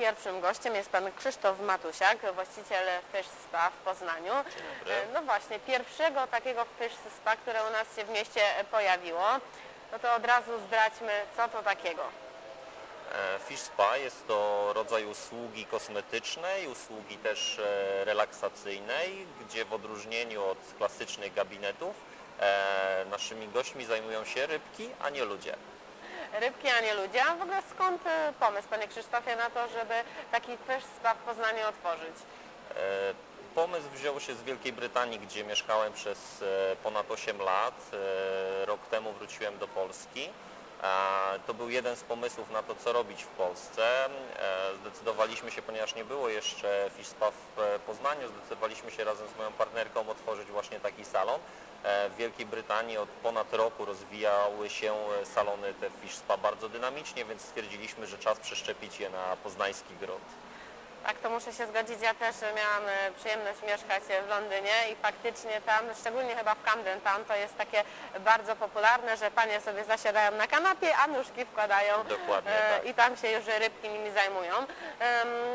pierwszym gościem jest pan Krzysztof Matusiak, właściciel Fish Spa w Poznaniu. E, No właśnie, pierwszego takiego Fish Spa, które u nas się w mieście pojawiło. No to od razu zdradźmy, co to takiego. E, Fish Spa jest to rodzaj usługi kosmetycznej, usługi też e, relaksacyjnej, gdzie w odróżnieniu od klasycznych gabinetów naszymi gośćmi zajmują się rybki, a nie ludzie. Rybki, a nie ludzie. A w ogóle skąd e, pomysł, panie Krzysztofie, na to, żeby taki Fish Spa w Poznaniu otworzyć? E, Pomysł wziął się z Wielkiej Brytanii, gdzie mieszkałem przez e, ponad 8 lat. Rok temu wróciłem do Polski. To był jeden z pomysłów na to, co robić w Polsce. E, Zdecydowaliśmy się, ponieważ nie było jeszcze Fish Spa w e, Poznaniu, zdecydowaliśmy się razem z moją partnerką otworzyć właśnie taki salon. E, W Wielkiej Brytanii od ponad roku rozwijały się salony te Fish Spa bardzo dynamicznie, więc stwierdziliśmy, że czas przeszczepić je na poznański grunt. Tak, to muszę się zgodzić. Ja też miałam e, przyjemność mieszkać w Londynie i faktycznie tam, szczególnie chyba w Camden Town, to jest takie bardzo popularne, że panie sobie zasiadają na kanapie, a nóżki wkładają Dokładnie e, tak. i tam się już rybki nimi zajmują.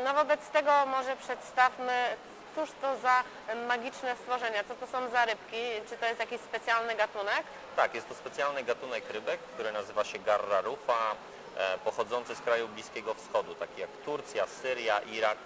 No wobec tego może przedstawmy, cóż to za magiczne stworzenia, co to są za rybki, czy to jest jakiś specjalny gatunek? Tak, jest to specjalny gatunek rybek, który nazywa się Garra rufa, e, pochodzący z kraju Bliskiego Wschodu, takich jak Turcja, Syria, Irak.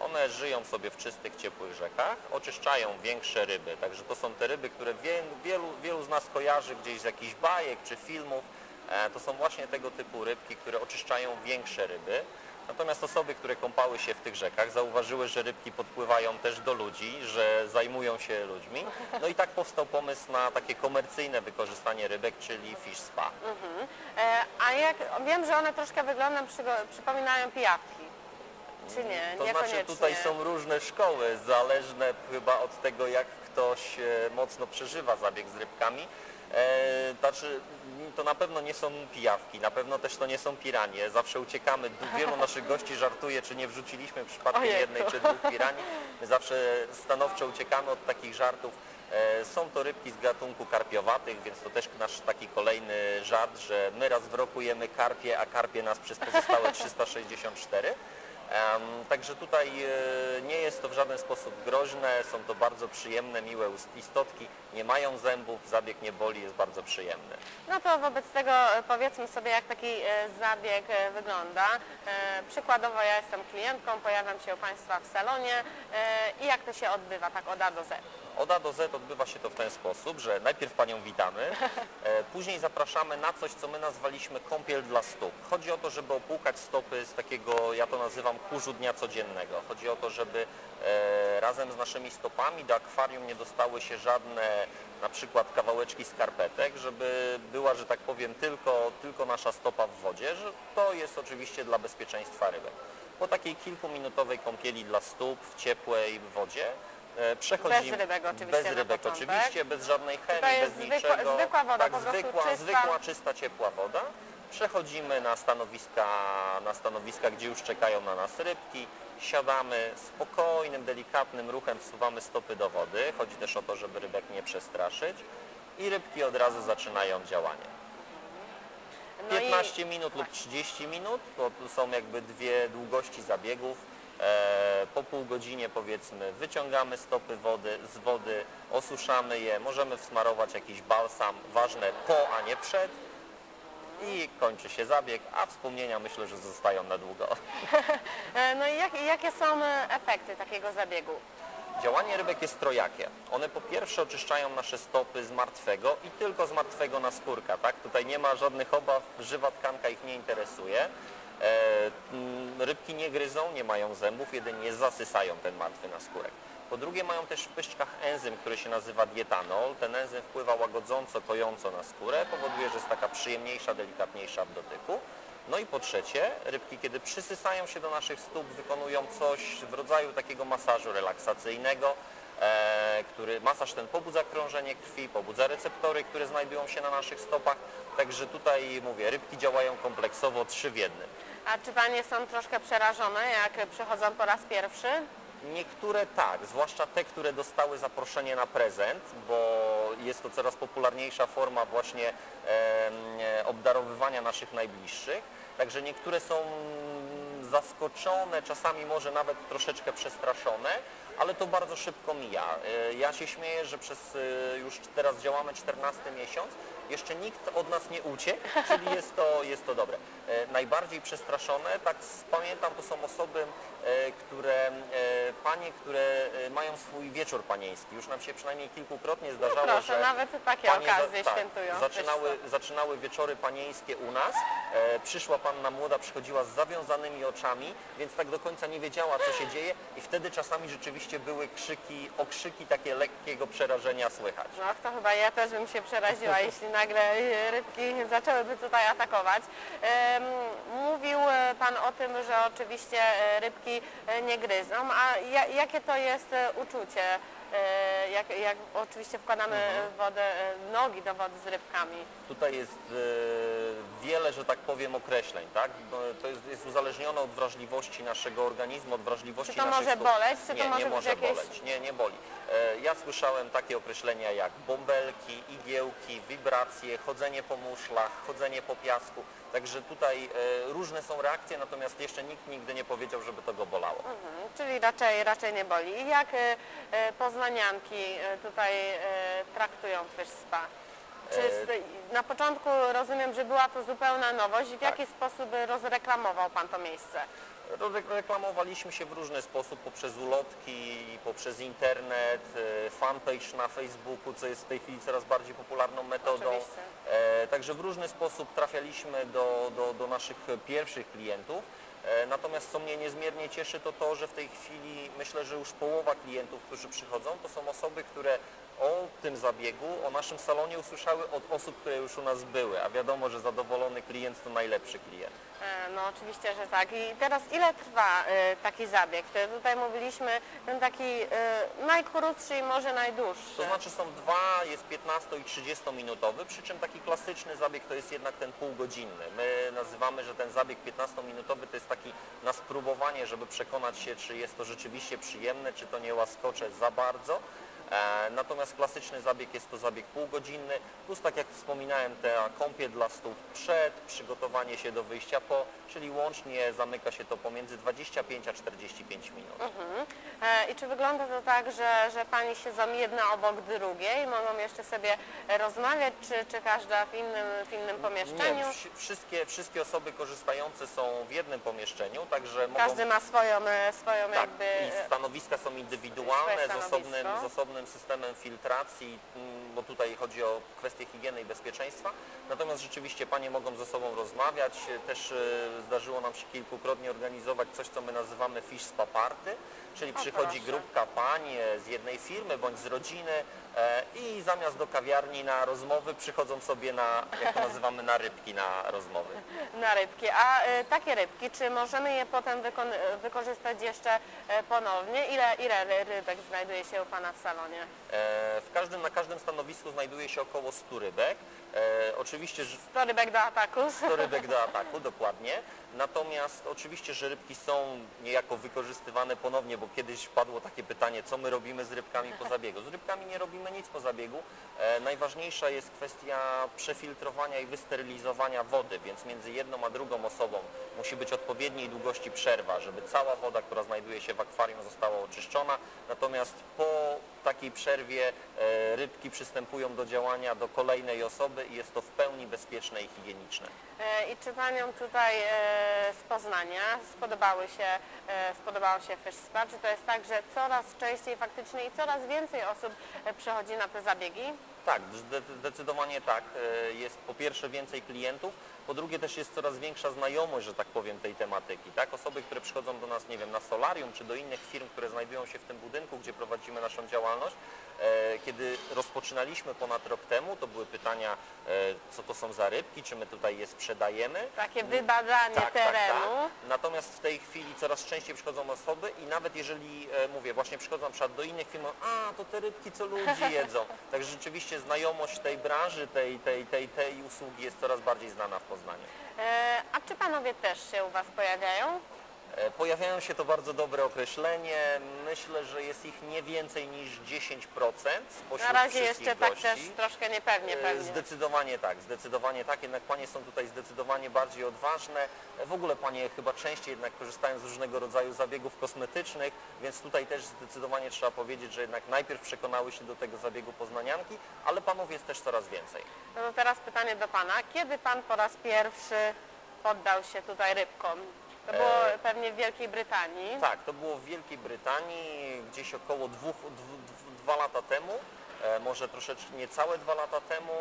One żyją sobie w czystych, ciepłych rzekach, oczyszczają większe ryby, także to są te ryby, które wie, wielu, wielu z nas kojarzy gdzieś z jakichś bajek czy filmów. E, To są właśnie tego typu rybki, które oczyszczają większe ryby. Natomiast osoby, które kąpały się w tych rzekach, zauważyły, że rybki podpływają też do ludzi, że zajmują się ludźmi. No i tak powstał pomysł na takie komercyjne wykorzystanie rybek, czyli fish spa. E, A jak, wiem, że one troszkę wyglądem przygo- przypominają pijawki, czy nie? To znaczy tutaj są różne szkoły, zależne chyba od tego, jak ktoś e, mocno przeżywa zabieg z rybkami. E, znaczy, to na pewno nie są pijawki, na pewno też to nie są piranie. Zawsze uciekamy, Du- wielu naszych gości żartuje, czy nie wrzuciliśmy przypadkiem Ojejku. jednej czy dwóch piranii. My zawsze stanowczo uciekamy od takich żartów. E, Są to rybki z gatunku karpiowatych, więc to też nasz taki kolejny żart, że my raz w roku jemy karpie, a karpie nas przez pozostałe 364. Także tutaj e, nie jest to w żaden sposób groźne, są to bardzo przyjemne, miłe istotki, nie mają zębów, zabieg nie boli, jest bardzo przyjemny. No to wobec tego e, powiedzmy sobie, jak taki e, zabieg wygląda. Przykładowo ja jestem klientką, pojawiam się u Państwa w salonie i jak to się odbywa, tak od A do Z. Od A do Z odbywa się to w ten sposób, że najpierw Panią witamy, później zapraszamy na coś, co my nazwaliśmy kąpiel dla stóp. Chodzi o to, żeby opłukać stopy z takiego, ja to nazywam kurzu dnia codziennego. Chodzi o to, żeby e, razem z naszymi stopami do akwarium nie dostały się żadne na przykład kawałeczki skarpetek, żeby była, że tak powiem, tylko, tylko nasza stopa w wodzie, że to jest oczywiście dla bezpieczeństwa rybek. Po takiej kilkuminutowej kąpieli dla stóp w ciepłej wodzie e, przechodzimy... Bez rybek oczywiście Bez rybek oczywiście, bez żadnej chemii, bez zwykła- niczego. zwykła woda, tak, zwykła, czysta. zwykła, czysta, ciepła woda. Przechodzimy na stanowiska, na stanowiska, gdzie już czekają na nas rybki. Siadamy spokojnym, delikatnym ruchem, wsuwamy stopy do wody. Chodzi też o to, żeby rybek nie przestraszyć. I rybki od razu zaczynają działanie. No i 15 minut lub 30 minut, bo tu są jakby dwie długości zabiegów. E, po pół godzinie powiedzmy wyciągamy stopy wody z wody, osuszamy je, możemy wsmarować jakiś balsam, ważne po, a nie przed i kończy się zabieg, a wspomnienia myślę, że zostają na długo. E, No i jak, jakie są e, efekty takiego zabiegu? Działanie rybek jest trojakie. One po pierwsze oczyszczają nasze stopy z martwego i tylko z martwego naskórka, tak? Tutaj nie ma żadnych obaw, żywa tkanka ich nie interesuje. E, rybki nie gryzą, nie mają zębów, jedynie zasysają ten martwy naskórek. Po drugie mają też w pyszczkach enzym, który się nazywa dietanol. Ten enzym wpływa łagodząco, kojąco na skórę, powoduje, że jest taka przyjemniejsza, delikatniejsza w dotyku. No i po trzecie, rybki, kiedy przysysają się do naszych stóp, wykonują coś w rodzaju takiego masażu relaksacyjnego, e, który masaż ten pobudza krążenie krwi, pobudza receptory, które znajdują się na naszych stopach. Także tutaj mówię, rybki działają kompleksowo, trzy w jednym. A czy Panie są troszkę przerażone, jak przychodzą po raz pierwszy? Niektóre tak, zwłaszcza te, które dostały zaproszenie na prezent, bo jest to coraz popularniejsza forma właśnie e, obdarowywania naszych najbliższych. Także niektóre są zaskoczone, czasami może nawet troszeczkę przestraszone, ale to bardzo szybko mija. E, Ja się śmieję, że przez e, już teraz działamy 14 miesiąc, jeszcze nikt od nas nie uciekł, czyli jest to, jest to dobre. E, Najbardziej przestraszone, tak pamiętam, to są osoby, które, panie, które mają swój wieczór panieński. Już nam się przynajmniej kilkukrotnie zdarzało, No Proszę, że nawet takie Panie za- okazje tak, świętują. Zaczynały, zaczynały wieczory panieńskie u nas. Przyszła panna młoda, przychodziła z zawiązanymi oczami, więc tak do końca nie wiedziała, co się dzieje i wtedy czasami rzeczywiście były krzyki, okrzyki takie lekkiego przerażenia słychać. No to chyba ja też bym się przeraziła, jeśli nagle e, rybki zaczęłyby tutaj atakować. Mówił e, Pan o tym, że oczywiście e, rybki nie gryzą, a ja- jakie to jest uczucie? E, Jak, jak oczywiście wkładamy Mhm. wodę, e, nogi do wody z rybkami. Tutaj jest e, wiele, że tak powiem, określeń, tak? To jest, jest uzależnione od wrażliwości naszego organizmu, od wrażliwości Czy to naszych może boleć, czy to nie, może nie może jakieś- boleć, nie, nie boli. E, Ja słyszałem takie określenia jak bąbelki, igiełki, wibracje, chodzenie po muszlach, chodzenie po piasku. Także tutaj e, różne są reakcje, natomiast jeszcze nikt nigdy nie powiedział, żeby to go bolało. Mhm, Czyli raczej, raczej nie boli. I jak e, poznanianki tutaj traktują Fish Spa? Czy na początku rozumiem, że była to zupełna nowość. W Tak. jaki sposób rozreklamował Pan to miejsce? Re- Reklamowaliśmy się w różny sposób poprzez ulotki, poprzez internet, e, fanpage na Facebooku, co jest w tej chwili coraz bardziej popularną metodą. E, Także w różny sposób trafialiśmy do, do, do naszych pierwszych klientów. E, Natomiast co mnie niezmiernie cieszy to to, że w tej chwili myślę, że już połowa klientów, którzy przychodzą, to są osoby, które o tym zabiegu, o naszym salonie usłyszały od osób, które już u nas były, a wiadomo, że zadowolony klient to najlepszy klient. E, No oczywiście, że tak. I teraz ile trwa e, taki zabieg? Te- Tutaj mówiliśmy ten taki e, najkrótszy i może najdłuższy. To znaczy są dwa, jest 15 i 30 minutowy, przy czym taki klasyczny zabieg to jest jednak ten półgodzinny. My nazywamy, że ten zabieg 15 minutowy to jest taki na spróbowanie, żeby przekonać się, czy jest to rzeczywiście przyjemne, czy to nie łaskocze za bardzo. E, Natomiast klasyczny zabieg jest to zabieg półgodzinny, plus tak jak wspominałem, te kąpiel dla stóp przed, przygotowanie się do wyjścia po, czyli łącznie zamyka się to pomiędzy 25 a 45 minut. Mhm. E, I czy wygląda to tak, że, że Pani siedzą jedna obok drugiej, mogą jeszcze sobie rozmawiać, czy, czy każda w innym, w innym pomieszczeniu? Nie, wsi- wszystkie, wszystkie osoby korzystające są w jednym pomieszczeniu, także mogą... Każdy ma swoją, e, swoją tak, jakby... i stanowiska są indywidualne, swoje z osobnym, stanowisko. z osobnym systemem filtracji, mm, bo tutaj chodzi o kwestie higieny i bezpieczeństwa. Natomiast rzeczywiście panie mogą ze sobą rozmawiać. Też e, zdarzyło nam się kilkukrotnie organizować coś, co my nazywamy fish spa party, czyli przychodzi grupka pań e, z jednej firmy bądź z rodziny e, i zamiast do kawiarni na rozmowy przychodzą sobie na, jak to nazywamy, na rybki na rozmowy. na rybki. A takie rybki, czy możemy je potem wykorzystać jeszcze ponownie? Ile, ile ry- rybek znajduje się u Pana w salonie? E, W każdym, na każdym stanowisku znajduje się około 100 rybek. E, oczywiście, że 100 rybek do ataku. 100 rybek do ataku, dokładnie. Natomiast oczywiście, że rybki są niejako wykorzystywane ponownie, bo kiedyś padło takie pytanie, co my robimy z rybkami po zabiegu. Z rybkami nie robimy nic po zabiegu. E, najważniejsza jest kwestia przefiltrowania i wysterylizowania wody, więc między jedną a drugą osobą musi być odpowiedniej długości przerwa, żeby cała woda, która znajduje się w akwarium została oczyszczona. Natomiast po takiej przerwie e, rybki przystępują do działania do kolejnej osoby i jest to w pełni bezpieczne i higieniczne. E, I czy Paniom tutaj e, z Poznania spodobały się, spodobało się Fish Spa? Czy to jest tak, że coraz częściej faktycznie i coraz więcej osób przychodzi na te zabiegi? Tak, zde- zdecydowanie tak. Jest po pierwsze więcej klientów, po drugie też jest coraz większa znajomość, że tak powiem, tej tematyki. Tak? Osoby, które przychodzą do nas, nie wiem, na solarium czy do innych firm, które znajdują się w tym budynku, gdzie prowadzimy naszą działalność, e, kiedy rozpoczynaliśmy ponad rok temu, to były pytania, e, co to są za rybki, czy my tutaj je sprzedajemy. Takie wybadanie Tak, tak, terenu. tak. Natomiast w tej chwili coraz częściej przychodzą osoby i nawet jeżeli, e, mówię, właśnie przychodzą na przykład do innych firm, a to te rybki, co ludzi jedzą. Także rzeczywiście znajomość tej branży, tej, tej, tej, tej usługi jest coraz bardziej znana w Poznaniu. E, A czy Panowie też się u Was pojawiają? E, Pojawiają się to bardzo dobre określenie. Myślę, że jest ich nie więcej niż 10% spośród Na razie wszystkich jeszcze tak gości. też troszkę niepewnie E, pewnie. Zdecydowanie tak, zdecydowanie tak. Jednak panie są tutaj zdecydowanie bardziej odważne. E, W ogóle panie chyba częściej jednak korzystają z różnego rodzaju zabiegów kosmetycznych, więc tutaj też zdecydowanie trzeba powiedzieć, że jednak najpierw przekonały się do tego zabiegu poznanianki, ale panów jest też coraz więcej. No to teraz pytanie do Pana. Kiedy Pan po raz pierwszy poddał się tutaj rybkom? To było pewnie w Wielkiej Brytanii. Tak, to było w Wielkiej Brytanii gdzieś około dwóch, dwa lata temu, e, może troszeczkę niecałe dwa lata temu.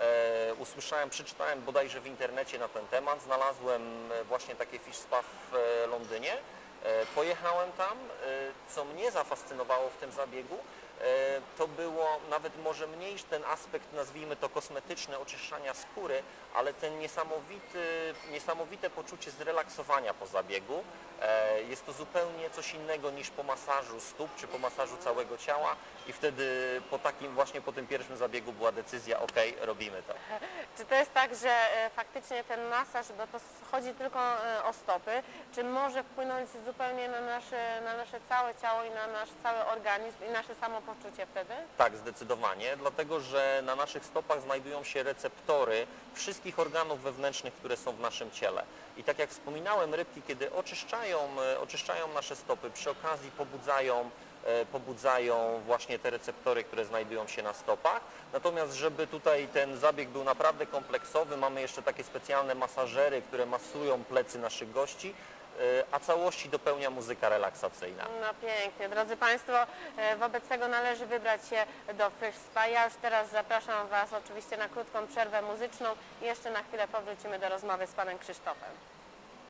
E, usłyszałem, przeczytałem bodajże w internecie na ten temat, znalazłem e, właśnie takie fish spa w e, Londynie. E, pojechałem tam, e, co mnie zafascynowało w tym zabiegu, to było nawet może mniejszy ten aspekt, nazwijmy to kosmetyczny, oczyszczania skóry, ale ten niesamowity, niesamowite poczucie zrelaksowania po zabiegu. E, Jest to zupełnie coś innego niż po masażu stóp czy po masażu całego ciała i wtedy po takim właśnie po tym pierwszym zabiegu była decyzja, ok, robimy to. Czy to jest tak, że e, faktycznie ten masaż, bo to chodzi tylko e, o stopy, czy może wpłynąć zupełnie na nasze, na nasze całe ciało i na nasz cały organizm i nasze samopoczucie wtedy? Tak, zdecydowanie, dlatego że na naszych stopach znajdują się receptory wszystkich organów wewnętrznych, które są w naszym ciele. I tak jak wspominałem, rybki, kiedy oczyszczają, e, oczyszczają nasze stopy, przy okazji pobudzają, e, pobudzają właśnie te receptory, które znajdują się na stopach. Natomiast, żeby tutaj ten zabieg był naprawdę kompleksowy, mamy jeszcze takie specjalne masażery, które masują plecy naszych gości, a całości dopełnia muzyka relaksacyjna. No pięknie. Drodzy Państwo, e, wobec tego należy wybrać się do Fish Spa. Ja już teraz zapraszam Was oczywiście na krótką przerwę muzyczną i jeszcze na chwilę powrócimy do rozmowy z Panem Krzysztofem.